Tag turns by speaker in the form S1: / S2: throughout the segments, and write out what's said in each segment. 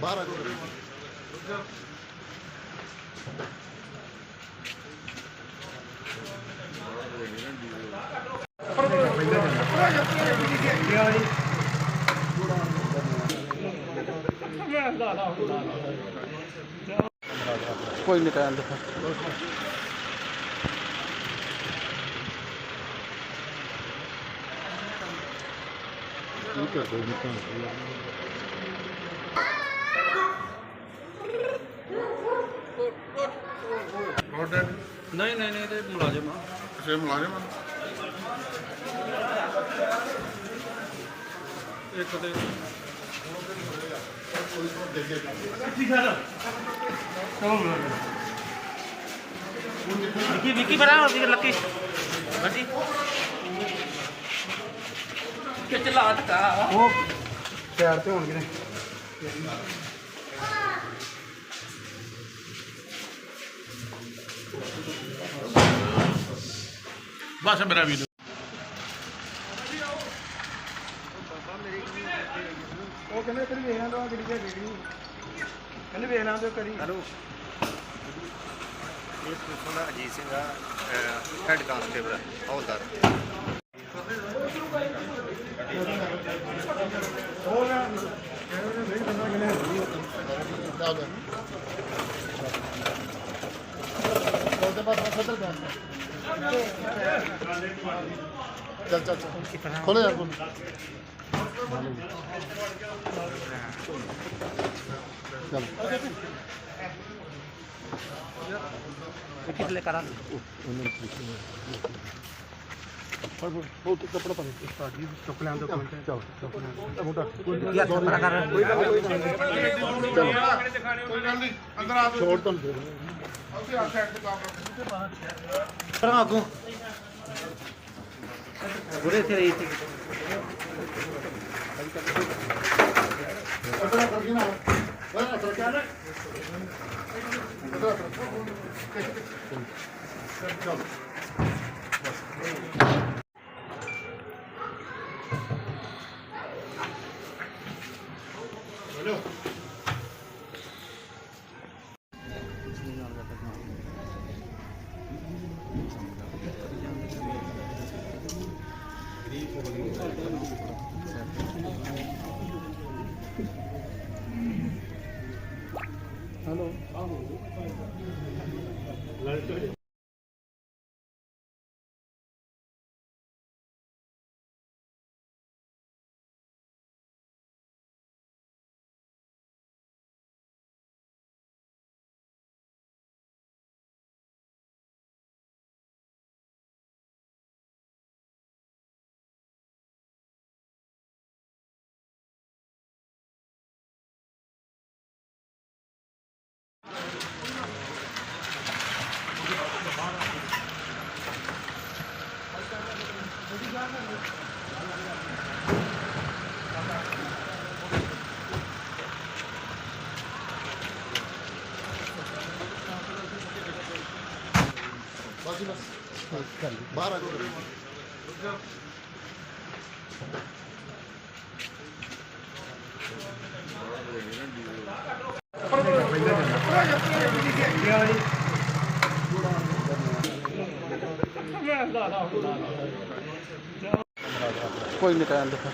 S1: ਬਾਹਰ ਆ ਜਾਓ
S2: ਕੋਈ ਨਹੀਂ ਟਾਈਮ ਦੇਖੋ
S1: ਠੀਕ ਹੈ ਕੋਈ ਨਹੀਂ
S2: ਨਹੀਂ ਨਹੀਂ ਨਹੀਂ ਤੇ ਮੁਲਾਜ਼ਮ ਆ।
S1: ਸੇ ਮੁਲਾਜ਼ਮ
S2: ਇੱਕ ਤੇ
S3: ਵਿੱਕੀ ਵਿੱਕੀ ਬਣਾ ਹੋ ਸੀ ਲੱਕੀ। ਬੱਜੀ ਕਿ ਚਲਾ ਟਕਾ
S2: ਉਹ ਸਾਈਡ ਤੇ ਹੋਣਗੇ। ਨੇ
S4: ਬਸ ਮੇਰਾ ਵੀਰ।
S2: ਉਹ ਕਹਿੰਦੇ ਤੇਰੀ ਕਿਹੜੀ ਕਿਹੜੀ ਕਹਿੰਦੇ ਕਰੀ
S5: ਹੈਲੋ। ਇਹ ਅਜੀਤ ਸਿੰਘ ਆ ਹੈਡ ਕਾਂਸਟੇਬਲ ਹੌਲਦਾਰ।
S2: ਨਾ ਨਹੀਂ ਕਿਨੇ
S1: ਸਦਰ ਕਰ ਚੱਲ ਚੱਲ ਚੱਲ। ਖੋਲੇ ਯਾਰ ਕੋਲ ਚੱਲ।
S3: ਵਿੱਕੀ ਥਲੇ ਕਰਾਂ।
S1: ਫੜ ਫੜ ਉਹ ਤੇ ਕੱਪੜਾ ਪਾ ਦੇ। ਸਾਡੀ ਚੁੱਕ ਲੈਣ ਦੇ ਕੋਲ ਚੱਲ ਚੁੱਕ ਲੈਣ ਇਹ ਮੋਟਾ
S3: ਪਰਾ
S1: ਕੋਈ ਗੱਲ ਨਹੀਂ। ਅੰਦਰ ਆ। ਛੋੜ ਤੁਹਾਨੂੰ ਦੇ
S3: ਪਰਾਂ ਆਗੂ ਗੁਰੇ ਤੇ ਰਹੀ ਸੀ।
S1: ਅੰਦਰ ਕਰ ਗਿਆ ਨਾ। ਓਏ ਅਸਰ ਚੱਲ ਚੱਲ। ਬਾਹਰ ਆ ਜਾਓ।
S2: ਕੋਈ ਨਹੀਂ ਟਾਈਮ ਦੇਖੋ।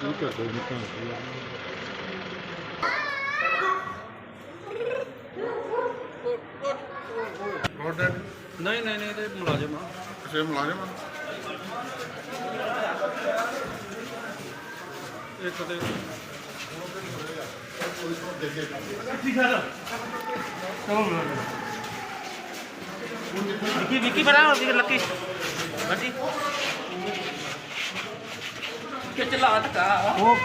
S1: ਠੀਕ ਹੈ ਕੋਈ ਨਹੀਂ
S2: ਨਹੀਂ ਨਹੀਂ ਨਹੀਂ ਤੇ ਮੁਲਾਜ਼ਮ ਆ।
S1: ਸੇ ਮੁਲਾਜ਼ਮ
S2: ਇੱਕ ਤੇ
S3: ਵਿੱਕੀ ਵਿੱਕੀ ਬਣਾ ਹੋ ਸੀ ਲੱਕੀ। ਬੱਜੀ ਕਿ ਚਲਾ ਟਕਾ
S2: ਉਹ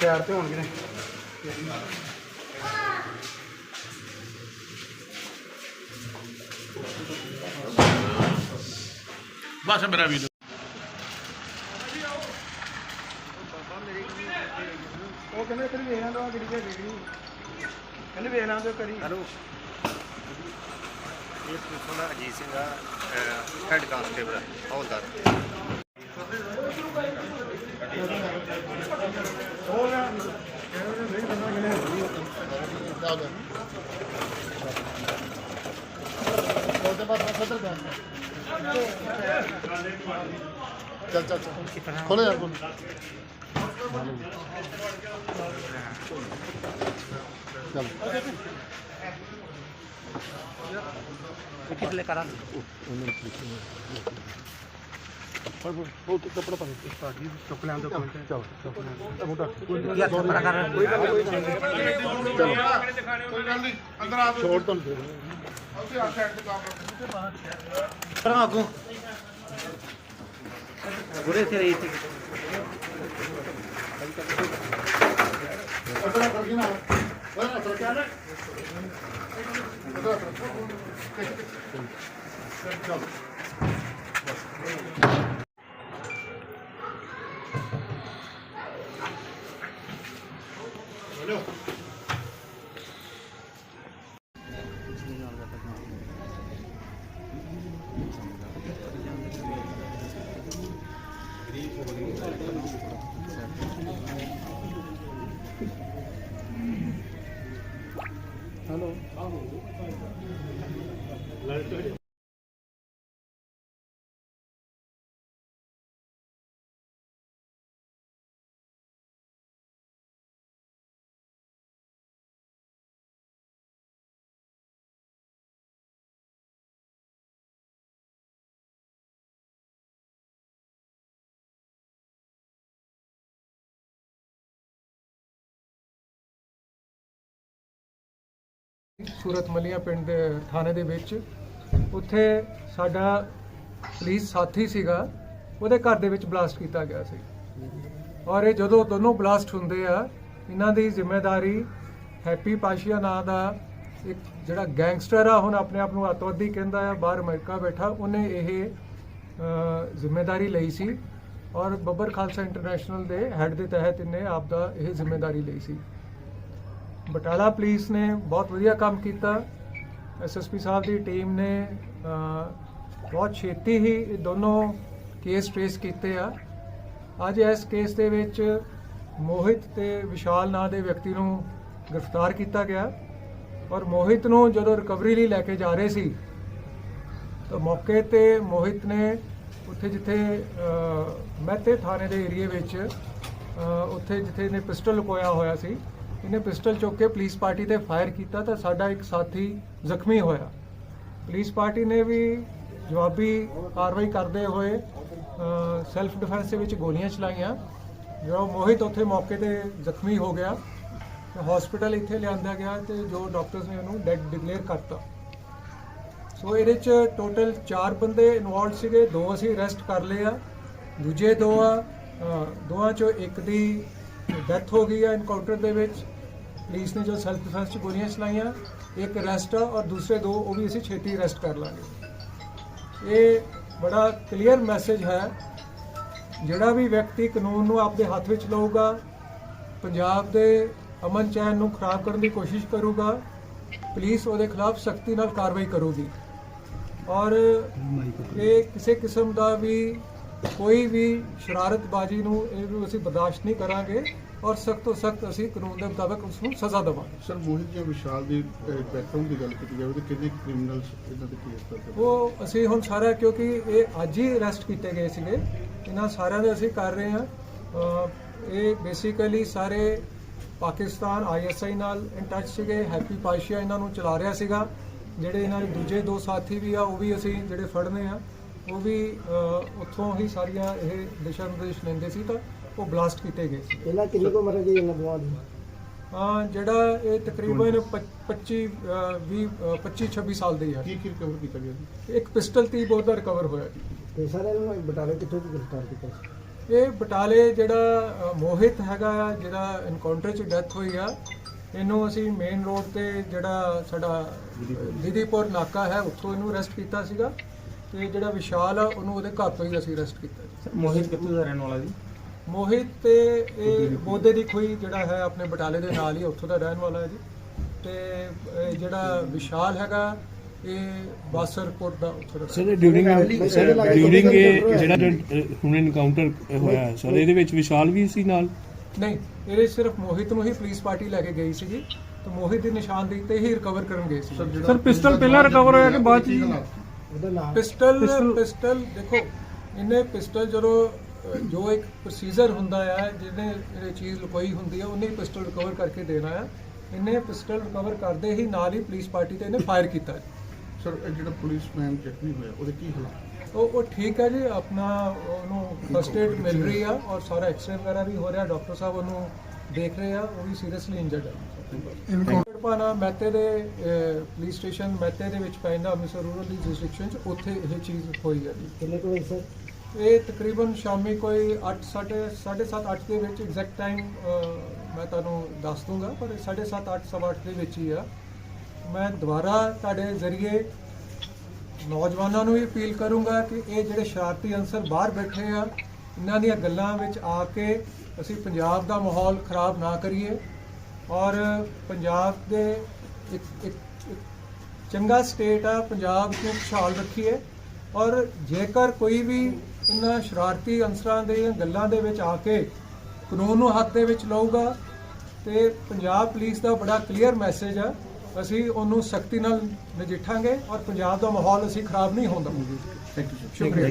S2: ਸਾਈਡ ਤੇ ਹੋਣਗੇ ਨੇ।
S4: ਬਸ ਮੇਰਾ ਵੀਰ।
S2: ਉਹ ਕਹਿੰਦੇ ਤੇਰੀ ਵੇਖਣਾ ਤਾਂ ਕਿਹੜੀ ਹੈ ਕਿਹੜੀ ਕਹਿੰਦੇ ਵੇਖਣਾ ਤੇ ਕਰੀ
S5: ਹੈਲੋ। ਇਹ ਦਾ ਅਜੀਤ ਸਿੰਘ ਆ ਹੈਡ ਕਾਂਸਟੇਬਲ ਹੌਲਦਾਰ
S2: ਹੋ ਗਿਆ ਇਹ ਨਹੀਂ ਪਤਾ ਕਿਨੇ ਉਹਦੇ ਬਾਅਦ ਸਦਰ ਦਾ ਚੱਲ ਚੱਲ ਚੱਲ। ਖੋਲੇ ਯਾਰ ਕੋਲ ਚੱਲ।
S3: ਕਿਸਲੇ ਕਰਾਂ
S1: ਫੜ ਫੜ। ਉਹ ਤੇ ਕੱਪੜਾ ਪਾ ਦੇ। ਸਟਾਰਟ ਜੀ ਚੁੱਕ ਲੈਣ ਦੇ ਪੁਆਇੰਟ ਚਲ ਚੁੱਕ ਲੈਣ
S3: ਪਰਾ
S1: ਨਹੀਂ। ਕੋਈ ਗੱਲ ਨਹੀਂ। ਅੰਦਰ ਆ ਛੋੜ ਤੁਹਾਨੂੰ ਦੇ।
S3: ਪਰਾਂ ਅੱਗੋਂ ਗੁਰੇ ਇੱਥੇ ਇੱਥੇ
S2: ਕੱਪੜਾ ਕਰ ਨਾ ਬਣਾ ਕਰ ਕੇ ਨਾ
S6: ਸੂਰਤ ਮਲੀਆਂ ਪਿੰਡ ਦੇ ਥਾਣੇ ਦੇ ਵਿੱਚ। ਉੱਥੇ ਸਾਡਾ ਪੁਲਿਸ ਸਾਥੀ ਸੀਗਾ। ਉਹਦੇ ਘਰ ਦੇ ਵਿੱਚ ਬਲਾਸਟ ਕੀਤਾ ਗਿਆ ਸੀ। ਔਰ ਇਹ ਜਦੋਂ ਦੋਨੋਂ ਬਲਾਸਟ ਹੁੰਦੇ ਆ ਇਹਨਾਂ ਦੀ ਜ਼ਿੰਮੇਵਾਰੀ ਹੈਪੀ ਪਾਸ਼ੀਆ ਨਾਂ ਦਾ ਇੱਕ ਜਿਹੜਾ ਗੈਂਗਸਟਰ ਆ ਹੁਣ ਆਪਣੇ ਆਪ ਨੂੰ ਅੱਤਵਾਦੀ ਕਹਿੰਦਾ ਆ ਬਾਹਰ ਅਮਰੀਕਾ ਬੈਠਾ ਉਹਨੇ ਇਹ ਅ, ਜ਼ਿੰਮੇਵਾਰੀ ਲਈ ਸੀ। ਔਰ ਬੱਬਰ ਖਾਲਸਾ ਇੰਟਰਨੈਸ਼ਨਲ ਦੇ ਹੈੱਡ ਦੇ ਤਹਿਤ ਇਹਨੇ ਆਪ ਦਾ ਇਹ ਜ਼ਿੰਮੇਵਾਰੀ ਲਈ ਸੀ। ਬਟਾਲਾ ਪੁਲਿਸ ਨੇ ਬਹੁਤ ਵਧੀਆ ਕੰਮ ਕੀਤਾ। ਐਸਐਸਪੀ ਸਾਹਿਬ ਦੀ ਟੀਮ ਨੇ ਬਹੁਤ ਛੇਤੀ ਹੀ ਇਹ ਦੋਨੋਂ ਕੇਸ ਟ੍ਰੇਸ ਕੀਤੇ ਆ। ਅੱਜ ਇਸ ਕੇਸ ਦੇ ਵਿੱਚ ਮੋਹਿਤ ਤੇ ਵਿਸ਼ਾਲ ਨਾਂ ਦੇ ਵਿਅਕਤੀ ਨੂੰ ਗ੍ਰਿਫਤਾਰ ਕੀਤਾ ਗਿਆ ਔਰ ਮੋਹਿਤ ਨੂੰ ਜਦੋਂ ਰਿਕਵਰੀ ਲਈ ਲੈ ਕੇ ਜਾ ਰਹੇ ਸੀ, ਤਾਂ ਮੌਕੇ ਤੇ ਮੋਹਿਤ ਨੇ ਉੱਥੇ ਜਿੱਥੇ ਮਹਿਤੇ ਥਾਣੇ ਦੇ ਏਰੀਏ ਵਿੱਚ ਉੱਥੇ ਜਿੱਥੇ ਇਹਨੇ ਪਿਸਟਲ ਲੁਕੋਇਆ ਹੋਇਆ ਸੀ ਇਹਨੇ ਪਿਸਟਲ ਚੁੱਕ ਕੇ ਪੁਲਿਸ ਪਾਰਟੀ ਤੇ ਫਾਇਰ ਕੀਤਾ ਤਾਂ ਸਾਡਾ ਇੱਕ ਸਾਥੀ ਜ਼ਖਮੀ ਹੋਇਆ। ਪੁਲਿਸ ਪਾਰਟੀ ਨੇ ਵੀ ਜਵਾਬੀ ਕਾਰਵਾਈ ਕਰਦੇ ਹੋਏ ਸੈਲਫ ਡਿਫੈਂਸ ਦੇ ਵਿੱਚ ਗੋਲੀਆਂ ਚਲਾਈਆਂ। ਜੋ ਮੋਹਿਤ ਉੱਥੇ ਮੌਕੇ ਤੇ ਜ਼ਖਮੀ ਹੋ ਗਿਆ ਹਸਪੀਟਲ ਇੱਥੇ ਲਿਆਂਦਾ ਗਿਆ ਤੇ ਜੋ ਡਾਕਟਰਸ ਨੇ ਉਹਨੂੰ ਡੈਡ ਡਿਕਲੇਅਰ ਕਰਤਾ। ਸੋ ਇਹਦੇ ਚ ਟੋਟਲ 4 ਬੰਦੇ ਇਨਵੋਲਡ ਸੀਗੇ ਦੋ ਅਸੀਂ ਅਰੈਸਟ ਕਰ ਲਏ ਆ ਦੂਜੇ ਦੋ ਆ ਅ, ਦੋਵਾਂ ਚੋਂ ਇੱਕ ਦੀ ਡੈਥ ਹੋ ਗਈ ਆ ਇਨਕਾਊਂਟਰ ਦੇ ਵਿੱਚ। ਪੁਲਿਸ ਨੇ ਜੋ ਸੈਲਫ ਡਿਫੈਂਸ ਚ ਗੋਲੀਆਂ ਚਲਾਈਆਂ, ਇੱਕ ਅਰੈਸਟ ਆ ਔਰ ਦੂਸਰੇ ਦੋ, ਉਹ ਵੀ ਅਸੀਂ ਛੇਤੀ ਅਰੈਸਟ ਕਰ ਲਾਂਗੇ। ਇਹ ਬੜਾ ਕਲੀਅਰ ਮੈਸੇਜ ਹੈ। ਜਿਹੜਾ ਵੀ ਵਿਅਕਤੀ ਕਾਨੂੰਨ ਨੂੰ ਆਪਦੇ ਹੱਥ ਵਿੱਚ ਲਊਗਾ, ਪੰਜਾਬ ਦੇ ਅਮਨ ਚੈਨ ਨੂੰ ਖਰਾਬ ਕਰਨ ਦੀ ਕੋਸ਼ਿਸ਼ ਕਰੂਗਾ, ਪੁਲਿਸ ਉਹਦੇ ਖਿਲਾਫ ਸਖਤੀ ਨਾਲ ਕਾਰਵਾਈ ਕਰੂਗੀ। ਔਰ ਇਹ ਕਿਸੇ ਕਿਸਮ ਦਾ ਵੀ ਕੋਈ ਵੀ ਸ਼ਰਾਰਤਬਾਜ਼ੀ ਨੂੰ, ਇਹ ਅਸੀਂ ਬਰਦਾਸ਼ਤ ਨਹੀਂ ਕਰਾਂਗੇ। ਔਰ ਸਖਤ ਤੋਂ ਸਖਤ ਅਸੀਂ ਕਾਨੂੰਨ ਦੇ ਮੁਤਾਬਕ ਉਸ ਨੂੰ ਸਜ਼ਾ ਦੇਵਾਂਗੇ।
S1: ਸਰ ਮੋਹਿਤ ਜਾਂ ਵਿਸ਼ਾਲ ਦੀ ਬੈਕਗ੍ਰਾਉਂਡ ਦੀ ਗੱਲ ਕੀਤੀ ਜਾਵੇ ਤਾਂ ਕਿੰਨੇ ਕ੍ਰਿਮੀਨਲਸ ਇਹਨਾਂ ਦੇ ਕੇਸ ਕਰਦੇ
S6: ਉਹ ਅਸੀਂ ਹੁਣ ਸਾਰਾ ਕਿਉਂਕਿ ਇਹ ਅੱਜ ਹੀ ਅਰੈਸਟ ਕੀਤੇ ਗਏ ਸੀਗੇ ਇਹਨਾਂ ਸਾਰਿਆਂ ਦੇ ਅਸੀਂ ਕਰ ਰਹੇ ਹਾਂ। ਇਹ ਬੇਸਿਕਲੀ ਸਾਰੇ ਪਾਕਿਸਤਾਨ ਆਈਐਸਆਈ ਨਾਲ ਇਨ ਟੱਚ ਸੀਗੇ ਹੈਪੀ ਪਾਸ਼ੀਆ ਇਹਨਾਂ ਨੂੰ ਚਲਾ ਰਿਹਾ ਸੀਗਾ ਜਿਹੜੇ ਇਹਨਾਂ ਦੇ ਦੂਜੇ ਦੋ ਸਾਥੀ ਵੀ ਆ ਉਹ ਵੀ ਅਸੀਂ ਜਿਹੜੇ ਫੜਨੇ ਆ ਉਹ ਵੀ ਉੱਥੋਂ ਹੀ ਸਾਰੀਆਂ ਇਹ ਦਿਸ਼ਾ ਨਿਰਦੇਸ਼ ਲੈਂਦੇ ਸੀ ਤਾਂ ਉਹ ਬਲਾਸਟ ਕੀਤੇ ਗਏ। ਸੀ
S2: ਇਹਨਾਂ ਕਿੰਨੀ ਕੋ ਮਰ ਗਈ ਇਹਨਾਂ ਦੋਵਾਂ ਦੀ?
S6: ਅਹ, ਜਿਹੜਾ ਇਹ ਤਕਰੀਬਨ 25 20 25 26 ਸਾਲ ਦੇ ਆ।
S1: ਕੀ ਕੀ ਰਿਕਵਰ ਕੀਤਾ ਗਿਆ ਜੀ?
S6: ਇੱਕ ਪਿਸਟਲ ਤੀ ਬਹੁਤ ਦਾ ਰਿਕਵਰ ਹੋਇਆ ਜੀ।
S2: ਤੇ ਸਾਰੇ ਨੂੰ ਬਟਾਲੇ ਕਿੱਥੋਂ ਦੀ ਗ੍ਰਿਫਤਾਰ ਕੀਤਾ ਸੀ?
S6: ਇਹ ਬਟਾਲੇ ਜਿਹੜਾ ਮੋਹਿਤ ਹੈਗਾ ਜਿਹੜਾ ਐਨਕਾਊਂਟਰ 'ਚ ਡੈਥ ਹੋਈ ਆ ਇਹਨੂੰ ਅਸੀਂ ਮੇਨ ਰੋਡ ਤੇ ਜਿਹੜਾ ਸਾਡਾ ਵਿਧੀਪੁਰ। ਨਾਕਾ ਹੈ ਉੱਥੋਂ ਇਹਨੂੰ ਅਰੈਸਟ ਕੀਤਾ ਸੀਗਾ। ਤੇ ਜਿਹੜਾ ਵਿਸ਼ਾਲ ਆ ਉਹਨੂੰ ਉਹਦੇ ਘਰ ਤੋਂ ਹੀ ਅਸੀਂ ਅਰੈਸਟ ਕੀਤਾ
S3: ਮੋਹਿਤ ਕਿੱਥੋਂ ਦਾ ਰਹਿਣ ਵਾਲਾ ਜੀ?
S6: ਮੋਹਿਤ ਤੇ ਇਹ ਬੋਦੇ ਦੀ ਖੋਈ ਜਿਹੜਾ ਹੈ ਆਪਣੇ ਬਟਾਲੇ ਦੇ ਨਾਲ ਹੀ ਉੱਥੋਂ ਦਾ ਰਹਿਣ ਵਾਲਾ ਹੈ ਜੀ। ਤੇ ਇਹ ਜਿਹੜਾ ਵਿਸ਼ਾਲ ਹੈਗਾ ਇਹ ਬਾਸਰ ਕੋਟ ਦਾ ਉੱਥੇ ਦਾ
S1: ਸਰ ਡਿਊਰਿੰਗ ਡਿਊਰਿੰਗ ਇਹ ਜਿਹੜਾ ਜੋ, ਹੁਣ ਇਨਕਾਊਂਟਰ ਹੋਇਆ ਹੈ, ਸਰ ਇਹਦੇ ਵਿੱਚ ਵਿਸ਼ਾਲ ਵੀ ਸੀ ਨਾਲ?
S6: ਨਹੀਂ ਇਹਦੇ ਸਿਰਫ ਮੋਹਿਤ ਨੂੰ ਹੀ ਪੁਲਿਸ ਪਾਰਟੀ ਲੈ ਕੇ ਗਈ ਸੀਗੀ ਤੇ ਮੋਹਿਤ ਦੀ ਨਿਸ਼ਾਨਦੇਹੀ ਤੇ ਹੀ ਰਿਕਵਰ ਕਰਨ ਗਏ ਸੀ।
S2: ਸਰ ਪਿਸਟਲ ਪਹਿਲਾਂ ਰਿਕਵਰ ਹੋਇਆ ਕਿ ਬਾਅਦ ਚ ਜੀ?
S6: ਪਿਸਟਲ ਪਿਸਟਲ ਦੇਖੋ ਇਹਨੇ ਪਿਸਟਲ ਜਦੋਂ ਜੋ ਇੱਕ ਪ੍ਰੋਸੀਜਰ ਹੁੰਦਾ ਹੈ ਜਿਹਨੇ ਇਹ ਚੀਜ਼ ਲੁਕੋਈ ਹੁੰਦੀ ਹੈ ਉਹਨੇ ਪਿਸਟਲ ਰਿਕਵਰ ਕਰਕੇ ਦੇਣਾ ਹੈ ਇਹਨੇ ਪਿਸਟਲ ਰਿਕਵਰ ਕਰਦੇ ਹੀ ਨਾਲ ਹੀ ਪੁਲਿਸ ਪਾਰਟੀ ਤੇ ਇਹਨੇ ਫਾਇਰ ਕੀਤਾ।
S2: ਸਰ ਇਹ ਜਿਹੜਾ ਪੁਲਿਸਮੈਨ ਜ਼ਖਮੀ ਹੋਇਆ ਉਹਦੇ ਕੀ ਹਾਲਾਤ?
S6: ਉਹ ਉਹ ਠੀਕ ਹੈ ਜੀ ਆਪਣਾ ਉਹਨੂੰ ਫਸਟ ਏਡ ਮਿਲ ਰਹੀ ਆ ਔਰ ਸਾਰਾ ਐਕਸਰੇ ਵਗੈਰਾ ਵੀ ਹੋ ਰਿਹਾ ਡਾਕਟਰ ਸਾਹਿਬ ਉਹਨੂੰ ਦੇਖ ਰਹੇ ਆ ਉਹ ਵੀ ਸੀਰੀਅਸਲੀ ਇੰਜਰਡ ਹੈ ਪਾਣਾ ਮਹਿਤੇ ਦੇ ਪੁਲਿਸ ਸਟੇਸ਼ਨ ਮਹਿਤੇ ਦੇ ਵਿੱਚ ਪੈਂਦਾ ਅੰਮ੍ਰਿਤਸਰ ਰੂਰਲ ਦੀ ਜੁਰਿਸਡਿਕਸ਼ਨ ਚ ਉੱਥੇ ਇਹ ਚੀਜ਼ ਹੋਈ ਹੈ ਜੀ।
S1: ਕਿੰਨੇ ਕੁ ਵਜੇ ਸਰ
S6: ਇਹ ਤਕਰੀਬਨ ਸ਼ਾਮੀ ਕੋਈ 8 7:30 8 ਦੇ ਵਿੱਚ ਐਗਜ਼ੈਕਟ ਟਾਈਮ ਮੈਂ ਤੁਹਾਨੂੰ ਦੱਸ ਦੂੰਗਾ, ਪਰ 7:30 8 8 ਦੇ ਵਿੱਚ ਹੀ ਆ। ਮੈਂ ਦੁਬਾਰਾ ਤੁਹਾਡੇ ਜ਼ਰੀਏ ਨੌਜਵਾਨਾਂ ਨੂੰ ਵੀ ਅਪੀਲ ਕਰੂੰਗਾ ਕਿ ਇਹ ਜਿਹੜੇ ਸ਼ਰਾਰਤੀ ਅਨਸਰ ਬਾਹਰ ਬੈਠੇ ਆ, ਇਹਨਾਂ ਦੀਆਂ ਗੱਲਾਂ ਵਿੱਚ ਆ ਕੇ ਅਸੀਂ ਪੰਜਾਬ ਦਾ ਮਾਹੌਲ ਖਰਾਬ ਨਾ ਕਰੀਏ ਔਰ ਪੰਜਾਬ ਦੇ ਇੱਕ ਇੱਕ ਇੱਕ ਚੰਗਾ ਸਟੇਟ ਆ, ਪੰਜਾਬ ਨੂੰ ਖੁਸ਼ਹਾਲ ਰੱਖੀਏ ਔਰ ਜੇਕਰ ਕੋਈ ਵੀ ਇਹਨਾਂ ਸ਼ਰਾਰਤੀ ਅਨਸਰਾਂ ਦੇ ਗੱਲਾਂ ਦੇ ਵਿੱਚ ਆ ਕੇ ਕਾਨੂੰਨ ਨੂੰ ਹੱਥ ਦੇ ਵਿੱਚ ਲਊਗਾ ਤੇ ਪੰਜਾਬ ਪੁਲਿਸ ਦਾ ਬੜਾ ਕਲੀਅਰ ਮੈਸੇਜ ਆ। ਅਸੀਂ ਉਹਨੂੰ ਸਖਤੀ ਨਾਲ ਨਜਿੱਠਾਂਗੇ ਔਰ ਪੰਜਾਬ ਦਾ ਮਾਹੌਲ ਅਸੀਂ ਖਰਾਬ ਨਹੀਂ ਹੋਣ ਦੇਵਾਂਗੇ।
S2: ਥੈਂਕ ਯੂ
S6: ਸ਼ੁਕਰੀਆ।